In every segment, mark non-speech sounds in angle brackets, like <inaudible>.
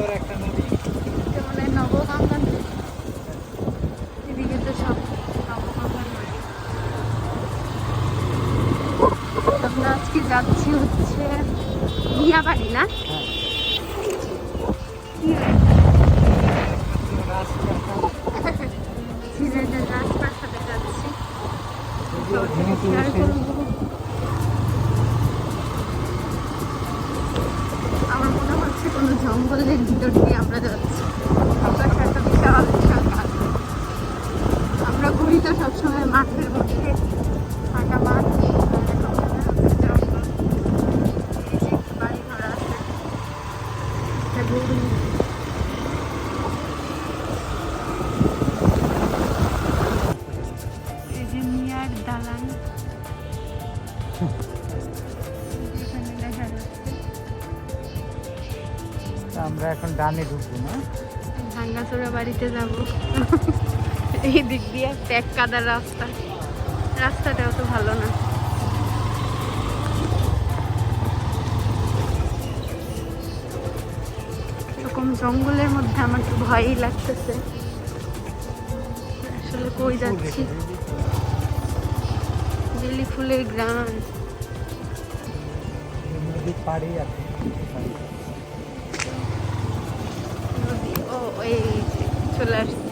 সুন্দর একটা নদী। এটা নবগঙ্গা নদী। এদিকে তো সব নবগঙ্গা নদী। আমরা আজকে যাচ্ছি হচ্ছে মিয়াবাড়ি না? হ্যাঁ। সিলেটের রাজপ্রাসাদে যাচ্ছি। জঙ্গলের ভিতর দিয়ে আমরা যাচ্ছি। আকাশ একটা বিশাল বিশাল গাছ। আমরা ঘুরি তো সবসময় মাঠের মধ্যে। ফাঁকা মাঠ আর আমরা এখন ডানে ঢুকবো না? ভাঙ্গাচোরা বাড়িতে যাব। এই দিক দিয়ে প্যাক কাদার রাস্তা। রাস্তাটাও তো ভালো না। এরকম জঙ্গলের মধ্যে আমার তো ভয়ই লাগতেছে। আসলে কই যাচ্ছি? বেলি ফুলের গ্রাম। নদীর পাড়েই আছে। নদী ও এই যে চলে আসছে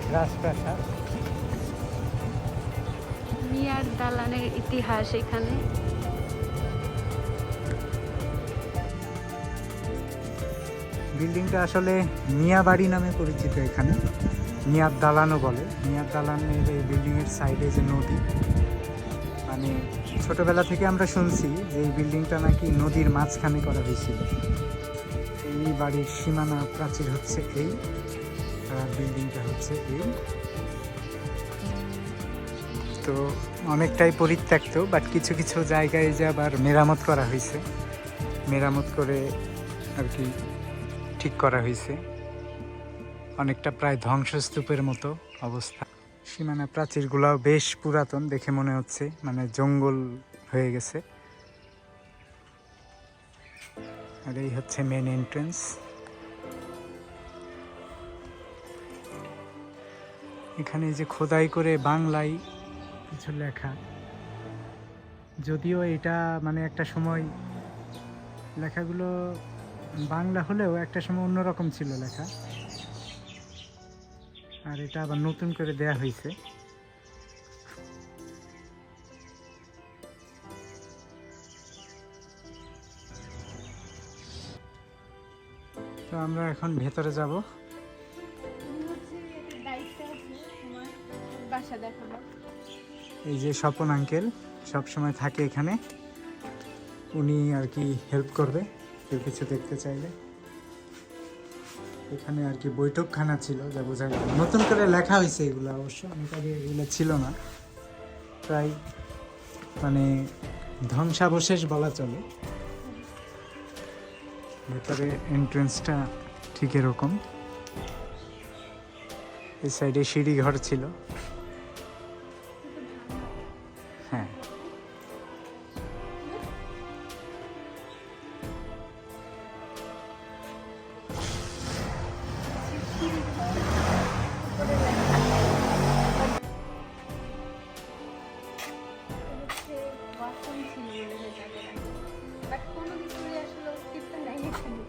এক রাজপ্রাসাদ। মিয়ার দালানের ইতিহাস এখানে। বিল্ডিংটা আসলে মিয়া বাড়ি নামে পরিচিত এখানে। মিয়ার দালানও বলে। মিয়ার দালানের এই বিল্ডিংয়ের সাইডে যে নদী ছোটবেলা থেকে আমরা শুনছি যে এই বিল্ডিংটা নাকি নদীর মাঝখানে করা হয়েছিল। এই বাড়ির সীমানা প্রাচীর হচ্ছে এই আর বিল্ডিংটা হচ্ছে এই তো অনেকটাই পরিত্যক্ত বাট কিছু কিছু জায়গায় যে আবার মেরামত করা হয়েছে। মেরামত করে আর কি ঠিক করা হয়েছে। অনেকটা প্রায় ধ্বংসস্তূপের মতো অবস্থা। সীমানা প্রাচীরগুলাও বেশ পুরাতন দেখে মনে হচ্ছে মানে জঙ্গল হয়ে গেছে। আর এই হচ্ছে মেন এন্ট্রেন্স এখানে যে খোদাই করে বাংলায় কিছু লেখা। যদিও এটা মানে একটা সময় লেখাগুলো বাংলা হলেও একটা সময় অন্যরকম ছিল লেখা। আর এটা আবার নতুন করে দেয়া হয়েছে তো আমরা এখন ভেতরে যাব। এই যে স্বপন আঙ্কেল সব সময় থাকে এখানে। উনি আর কি হেল্প করবে, কেউ কিছু দেখতে চাইলে। এখানে আর কি বৈঠকখানা ছিল, যা বোঝা গেল নতুন করে লেখা হয়েছে এগুলো, অবশ্য আগে এগুলো ছিল না। প্রায় মানে ধ্বংসাবশেষ বলা চলে। ভেতরে এন্ট্রেন্সটা ঠিক এরকম। এই সাইডে সিঁড়ি ঘর ছিল।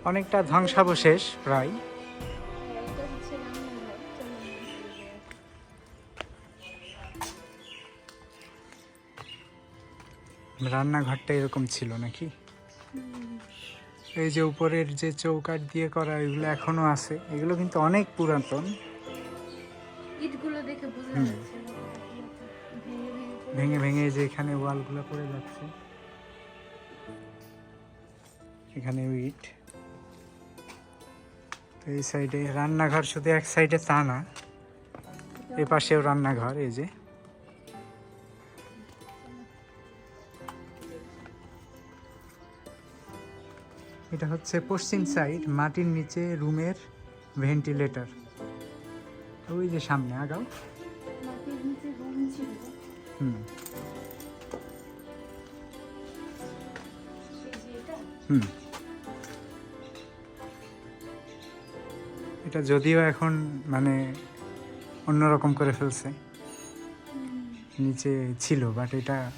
অনেকটা ধ্বংসাবশেষ প্রায়। রান্নাঘরটা এরকম ছিল নাকি? এই যে উপরের যে চৌকাঠ দিয়ে করা এগুলো এখনও আছে। এগুলো কিন্তু অনেক পুরাতন। ইটগুলো দেখে বোঝা যাচ্ছে। ভেঙে ভেঙে ভেঙে ভেঙে যে এখানে ওয়ালগুলো পড়ে যাচ্ছে। এখানে ইট তো এই সাইডে রান্নাঘর শুধু এক সাইডে তা না এ পাশেও রান্নাঘর এই যে। এটা হচ্ছে পশ্চিম সাইড মাটির নিচে রুমের ভেন্টিলেটর ওই যে সামনে আগাও। হুম। হুম। এটা যদিও এখন মানে অন্যরকম করে ফেলছে। নিচে ছিল বাট এটা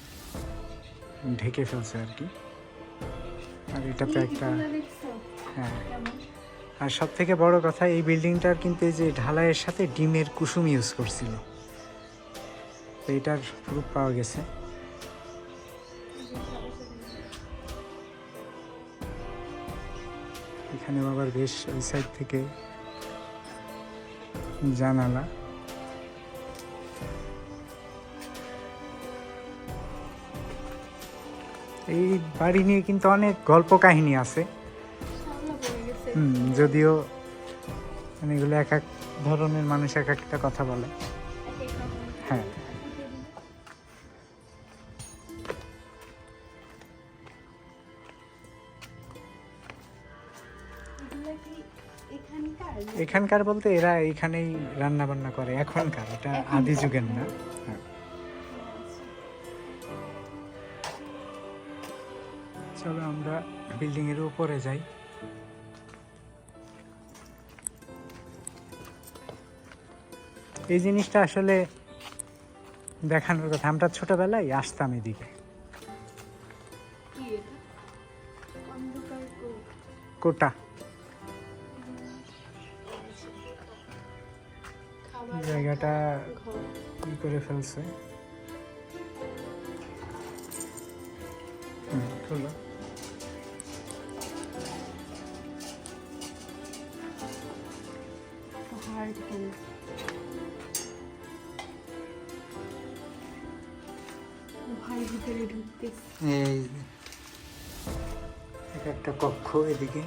ঢেকে ফেলছে আর কি। আর এটা তো একটা হ্যাঁ। আর সব থেকে বড় কথা এই বিল্ডিংটার কিন্তু এই যে ঢালাইয়ের সাথে ডিমের কুসুম ইউজ করছিল। তো এটার প্রুফ পাওয়া গেছে। এখানেও আবার বেশ ওই সাইড থেকে জানালা। এই বাড়ি নিয়ে কিন্তু অনেক গল্প কাহিনী আছে। যদিও মানে এগুলো এক এক ধরনের মানুষ এক একটা কথা বলে। হ্যাঁ। এখানকার? বলতে এরা এখানেই রান্না বান্না করে এখনকার। এটা আদি যুগের না। হ্যাঁ। চলো আমরা বিল্ডিং এর উপরে যাই। এই জিনিসটা আসলে দেখানোর কথা। আমরা ছোটবেলায় আসতাম এদিকে। কোটা। জায়গাটা ই করে ফেলছে। খোলো। ভাই ভিতরে ঢুকতেছে। এই এক একটা কক্ষ এদিকে।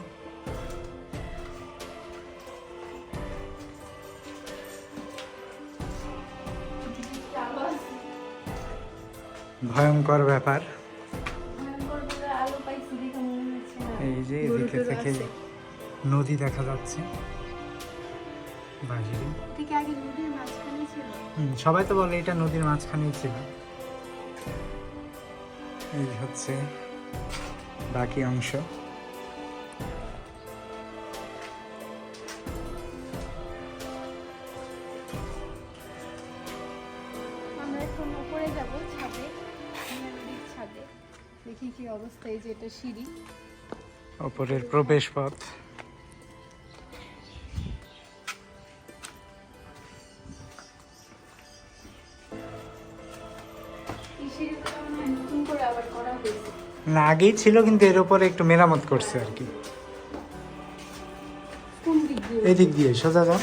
ভয়ঙ্কর ব্যাপার। এই যে এদিকে থেকে নদী দেখা যাচ্ছে। সবাই তো বলে এটা নদীর মাঝখানেই ছিল। এই হচ্ছে বাকি অংশ। কি অবস্থা এই যে এটা সিঁড়ি? প্রবেশ পথ না আগেই ছিল কিন্তু এর উপরে একটু মেরামত করছে আর কি। কোন দিক দিয়ে? এদিক দিয়ে সোজা যাও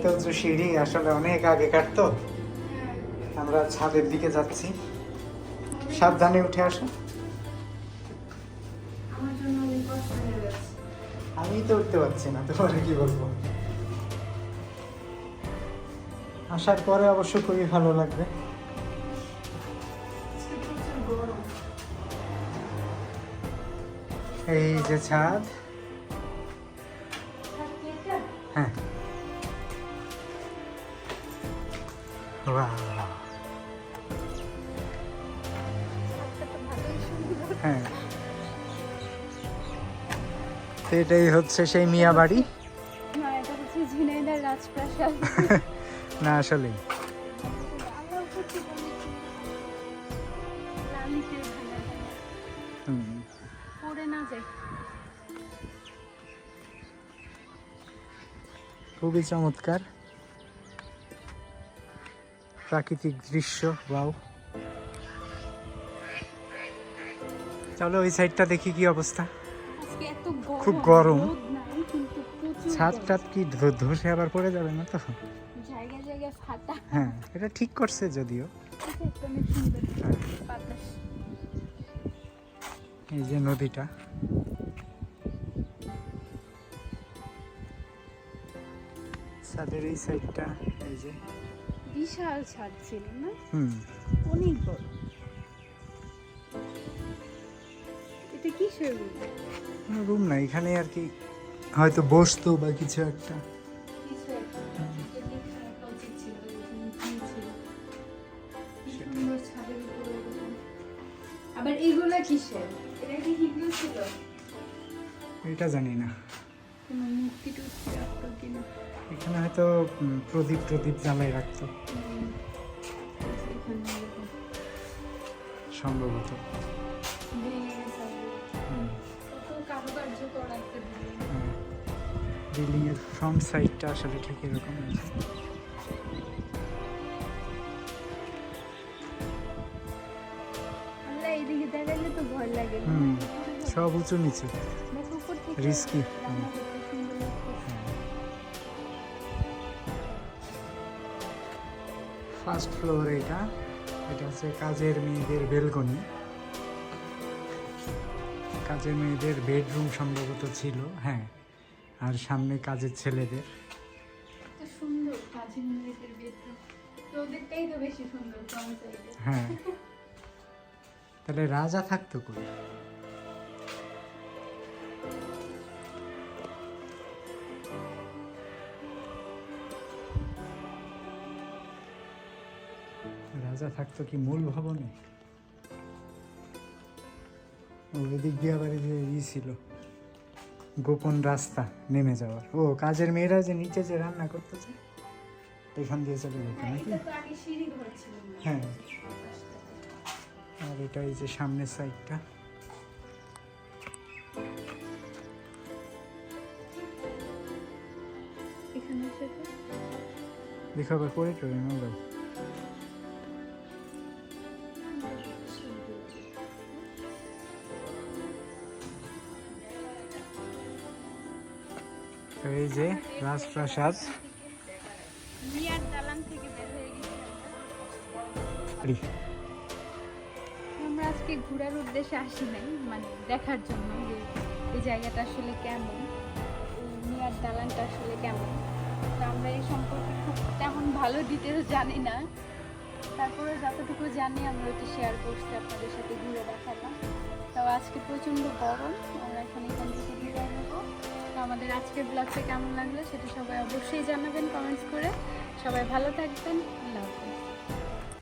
এত উঁচু সিঁড়ি আসলে অনেক আগে কাটতো। আমরা ছাদের দিকে যাচ্ছি। সাবধানে উঠে আসো। আমি তো উঠতে পারছি না তোমার কি বলব? আসার পরে অবশ্য খুবই ভালো লাগবে। এই যে ছাদ। হ্যাঁ। হ্যাঁ। তো এটাই হচ্ছে সেই মিয়া বাড়ি। না <laughs> আসলেই। খুবই চমৎকার। প্রাকৃতিক দৃশ্য বাউ চলো ওই সাইডটা দেখি কি অবস্থা। খুব গরম। ছাদ। টাদ কি ধসে আবার পড়ে যাবে না তো? হ্যাঁ এটা ঠিক করছে যদিও। এই যে নদীটা। ছাদের এই সাইডটা এই যে। বিশাল ছাদ ছিল না? হুম। অনেক বড়। এটা কিসের রুম? রুম না এখানে আর কি হয়তো বসতো বা কিছু একটা। কি কি। আবার এগুলা কিসের? এটা কি হিন্দু ছিল? এটা জানি না। কোনো মূর্তি টুর্তি রাখতো কিনা। এখানে হয়তো প্রদীপ প্রদীপ জ্বালাই রাখতো। সম্ভবত। বিল্ডিং এর ফ্রন্ট সাইডটা আসলে ঠিক এরকম আছে। সব উঁচু নিচু। দেখো ফার্স্ট ফ্লোর এটা। এটা হচ্ছে কাজের মেয়েদের বেলকনি। কাজের মেয়েদের বেডরুম সম্ভবত ছিল হ্যাঁ। আর সামনে কাজের ছেলেদের। হ্যাঁ। তাহলে রাজা থাকতো কই রাজা থাকতো কি মূল ভবনে? ও এদিক দিয়ে আবার যে ই ছিল গোপন রাস্তা নেমে যাওয়ার। ও কাজের মেয়েরা যে নিচে যে রান্না করতেছে এখান দিয়ে চলে যেত নাকি। হ্যাঁ। আর এটা এই যে সামনের সাইডটা। দেখো আবার করে টরে মোবাইল। এই যে রাজপ্রাসাদ। আমরা আজকে ঘোরার উদ্দেশ্যে আসি নাই মানে দেখার জন্য যে এই জায়গাটা আসলে কেমন মিয়ার দালানটা আসলে কেমন। তো আমরা এই সম্পর্কে খুব তেমন ভালো ডিটেলস জানি না। তারপরে যতটুকু জানি আমরা ওটা শেয়ার করছি আপনাদের সাথে ঘুরে দেখালাম। তো আজকে প্রচণ্ড গরম আমরা এখন এখান থেকে আমাদের আজকের ব্লগটা কেমন লাগল সেটা সবাই অবশ্যই জানাবেন কমেন্টস করে। সবাই ভালো থাকবেন হাফেজ।